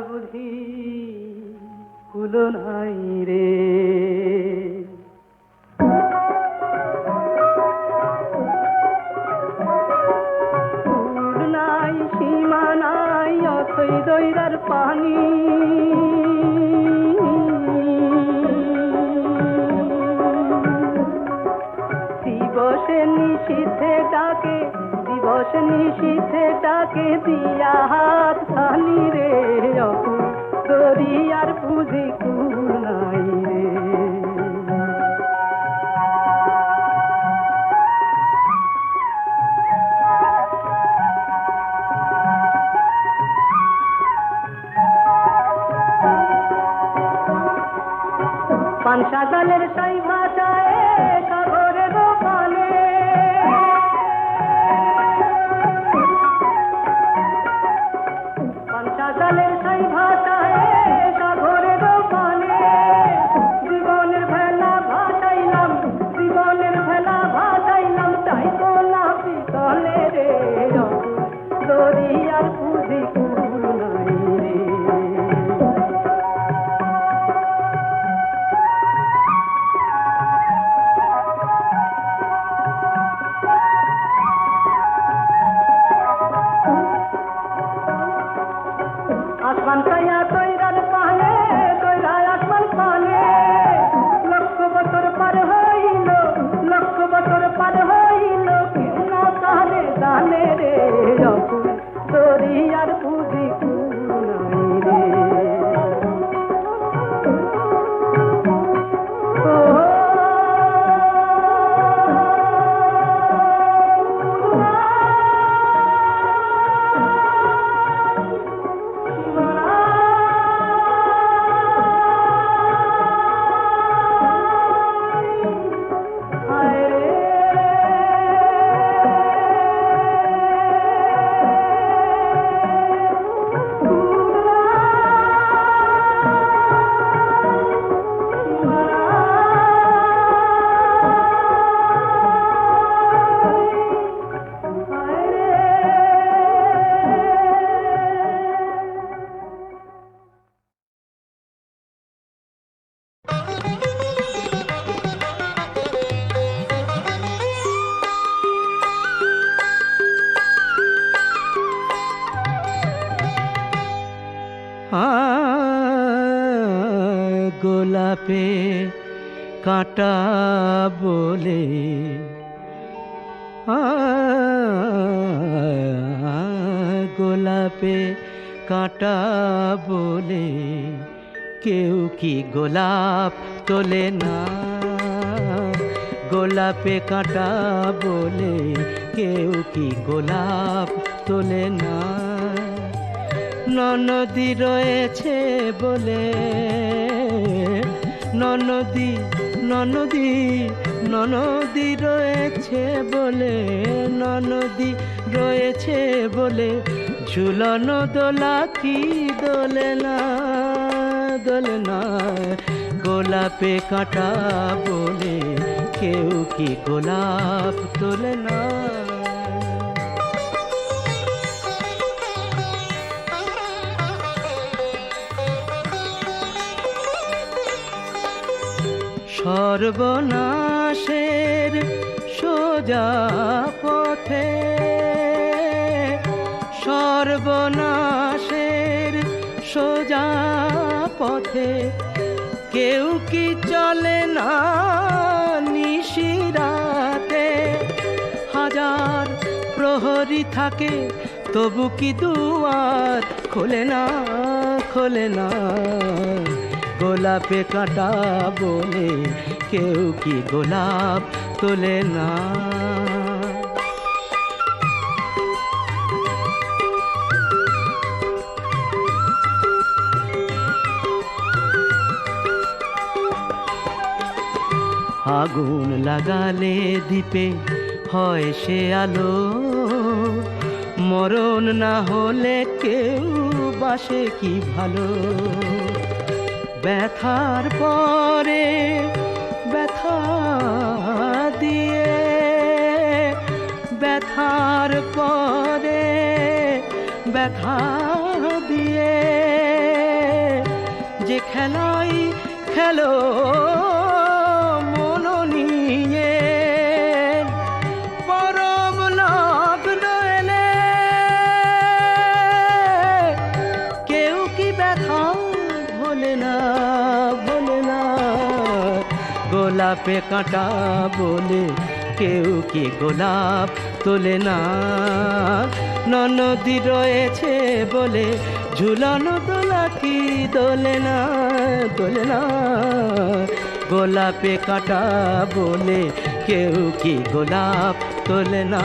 বুঝি কুল নাই রে। নিশীথে ডাকে দিয়া হাত খালি রে অপু। দরিয়ার পুঁজি গোলাপ তোলে না। গোলাপে কাঁটা বলে কেউ কি গোলাপ তোলে না। ননদী রয়েছে বলে, ননদী ননদী ননদী রয়েছে বলে, ননদী রয়েছে বলে, ঝুলন দোলা কি দোলে না। দোলে না গোলাপে কাঁটা বলে কেউ কি গোলাপ তোলে না। সর্বনাশের সোজা পথে সর্বনাশের সোজা পথে কেউ কি চলে না নিশিরাতে হাজার প্রহরী থাকে, তবু কি দুয়ার খোলে না খোলে না? গোলাপে কাঁটা বলে কেউ কি গোলাপ তোলে না? আগুন লাগালে দ্বীপে হয় সে আলো। মরণ না হলে কেউ বাসে কি ভালো? ব্যথার পরে ব্যথা দিয়ে, ব্যথার পরে ব্যথা দিয়ে। যে খেলাই খেলো গোলাপে কাঁটা বলে কেউ কি গোলাপ তোলে না। ননদী রয়েছে বলে ঝুলানো দোলা কি দোলে না দোলে না। গোলাপে কাঁটা বলে কেউ কি গোলাপ তোলে না।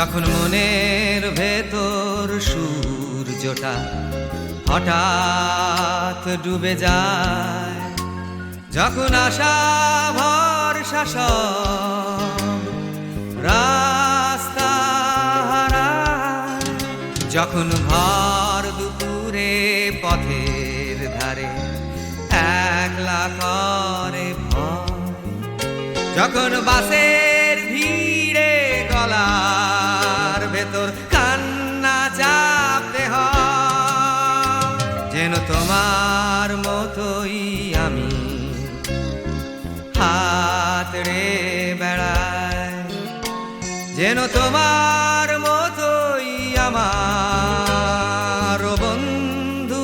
যখন মনের ভেতর সূর্যটা হঠাৎ ডুবে যায়, যখন আশা ভরসা রাস্তা যখন ভর দুপুরে পথের ধারে একলা করে ভয়, যখন বাসের আমি। হাত রে বেড়াই, যেন তোমার মতোই আমার বন্ধু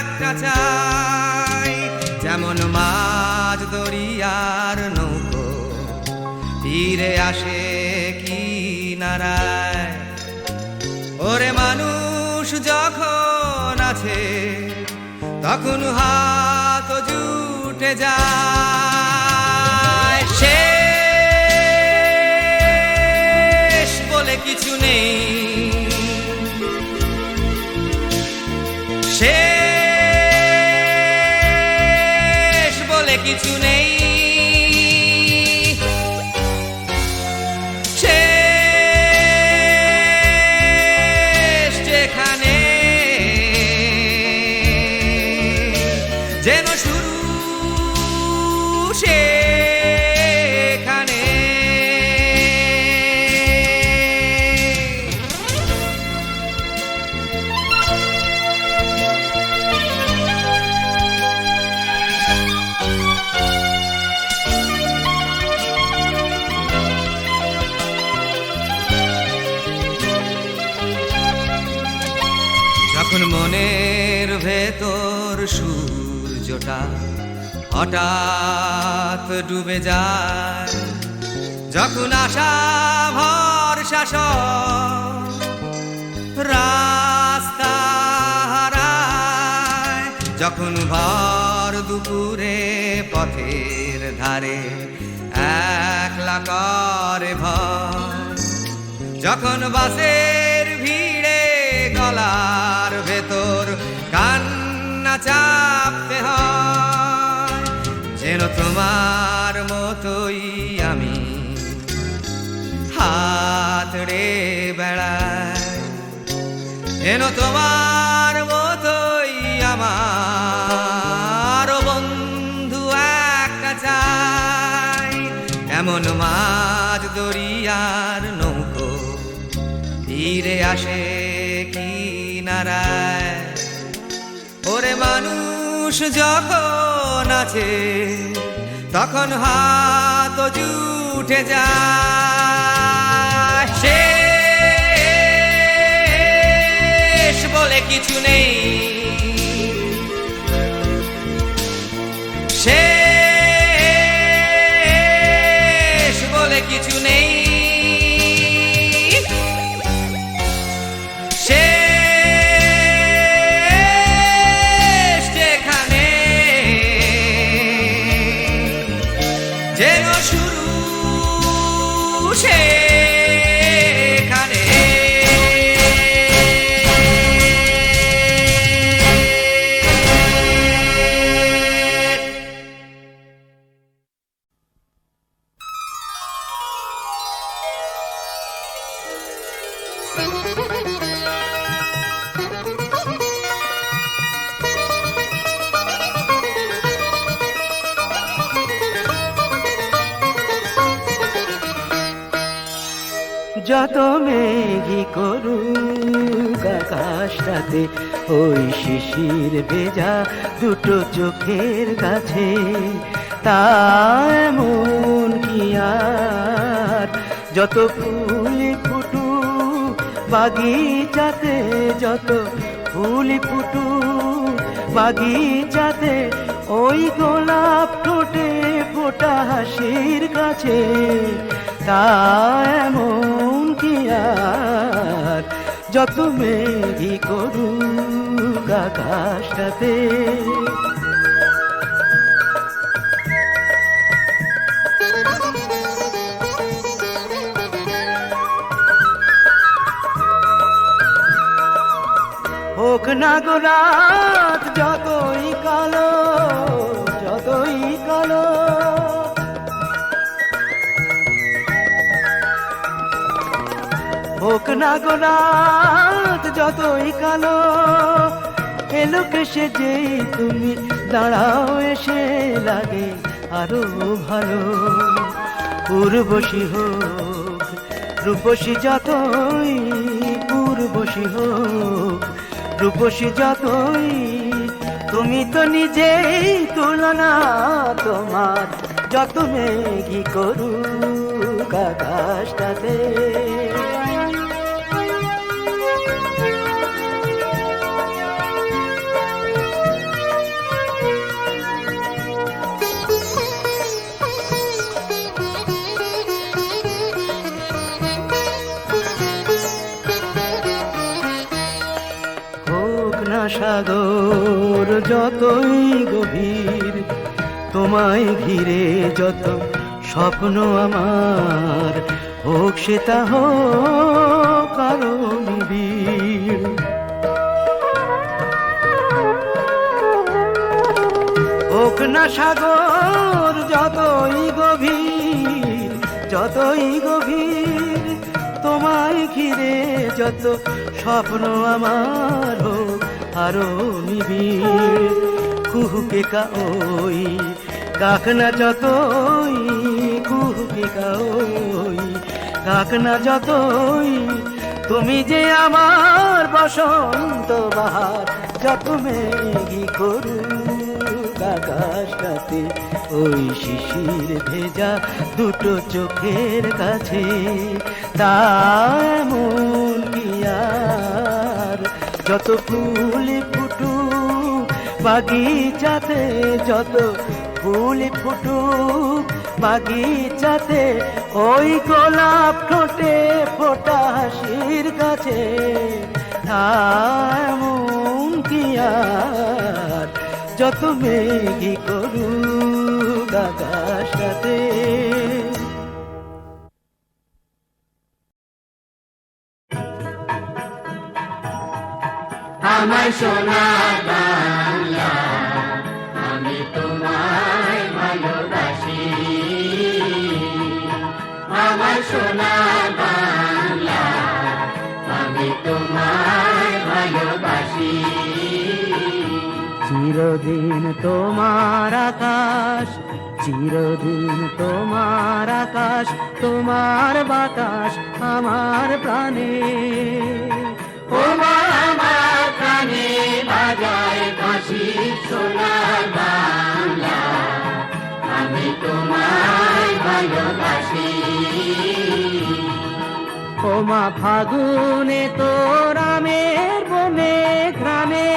একটা চাই। যেমন মাছ দরিয়ার নৌকো, তীরে আসে কি নারায়? ওরে মানুষ যখন আছে, তখন হাত জুটে যায়। শেষ বলে কিছু নেই। হঠাৎ ডুবে যায়। যখন আশা ভরসা রাস্তা যখন ভর দুপুরে পথের ধারে একলা করে ভর, যখন বাসের তোমার মতোই আমি। হাত রে বেড়ায়। যেন তোমার মতোই আমার। বন্ধু, একটা চাই। এমন মাছ দরিয়ার নৌকো। ফিরে আসে কি নারায়? ওরে মানুষ যখন আছে তখন হাত জুটে যায়। শেষ বলে কিছু নেই। শেষ বলে কিছু নেই। ওই শিশির ভেজা দুটো চোখের কাছে তা এমন যত ফুল ফুটু বাগিচাতে যত ফুল ফুটু বাগিচাতে ওই গোলাপ ঠোঁটে ফোটা হাসির কাছে, তা এমন কি আর? যত মেঘি করুক আকাশটাতে। হোক না গো রাত যতই হোক না গোনাত যতই কালো, এলো কেসে যে তুমি, দাঁড়াও এসে লাগে আরও ভালো। পূর্বশী হোক, রূপসী যতই পূর্বশী হোক, রূপসী যতই, তুমি তো নিজেই তুলনা তোমার যত মেঘি করুক আকাশটাতে। না সাগর যতই গভীর, তোমায় ঘিরে যত স্বপ্ন আমার, হোক সে তা হোক কারও হোক না সাগর, যতই গভীর যতই গভীর, তোমায় ঘিরে যত স্বপ্ন আমার, হোক আরও নিবিড়, কুহুকে কা ওই কাক না যতই, কুহুকে কা ওই কাক না যতই, তুমি যে আমার বসন্ত বাহার, যত মেঘি করুক আকাশটাতে, ওই শিশির ভেজা দুটো চোখের কাছে, তা এমন কি যত ফুল ফুটুক, বাগিচাতে যত ফুল ফুটুক, বাগিচাতে ওই গোলাপ ঠোঁটে ফোটা কাছে। এমন যত মেঘি করুক আকাশটাতে আমার সোনা বাংলা। আমি তোমায় ভালোবাসি। আমার সোনা বাংলা। আমি তোমায় ভালোবাসি। চিরদিন তোমার আকাশ, চিরদিন তোমার আকাশ, তোমার বাতাস, আমার প্রাণে। ওমা ফাগুনে তোরা আমের বনে গ্রামে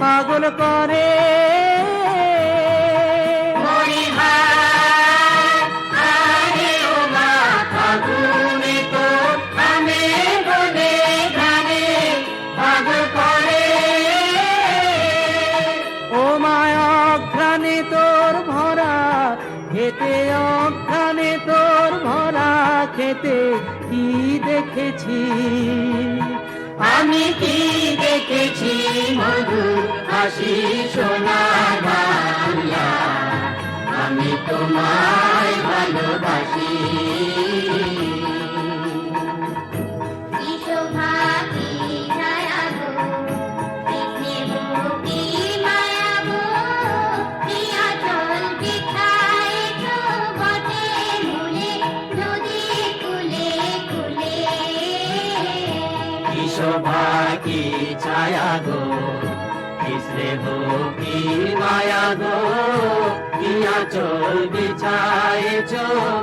পাগল করে খেতে অজ্ঞানে তোর ভরা খেতে কি দেখেছি? আমি কি দেখেছি মধু, হাসি, সোনা বাংলা আমি তোমায় ভালোবাসি। শোভা কি ছায়া গো? স্নেহ কি মায়া গো? কি আচল বিছায়েছ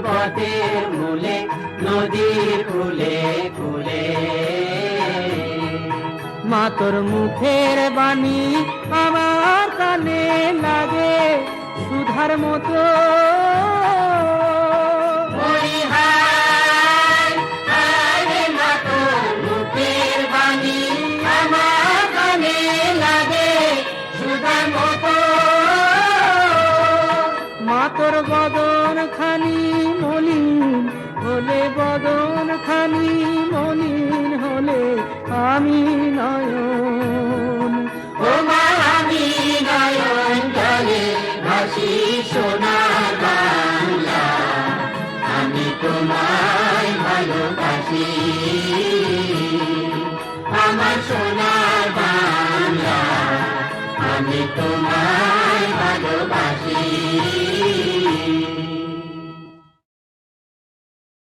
বটের মূলে, নদীর কুলে কুলে মা তোর মুখের বাণী আমার কানে লাগে, সুধার মতো Thank you.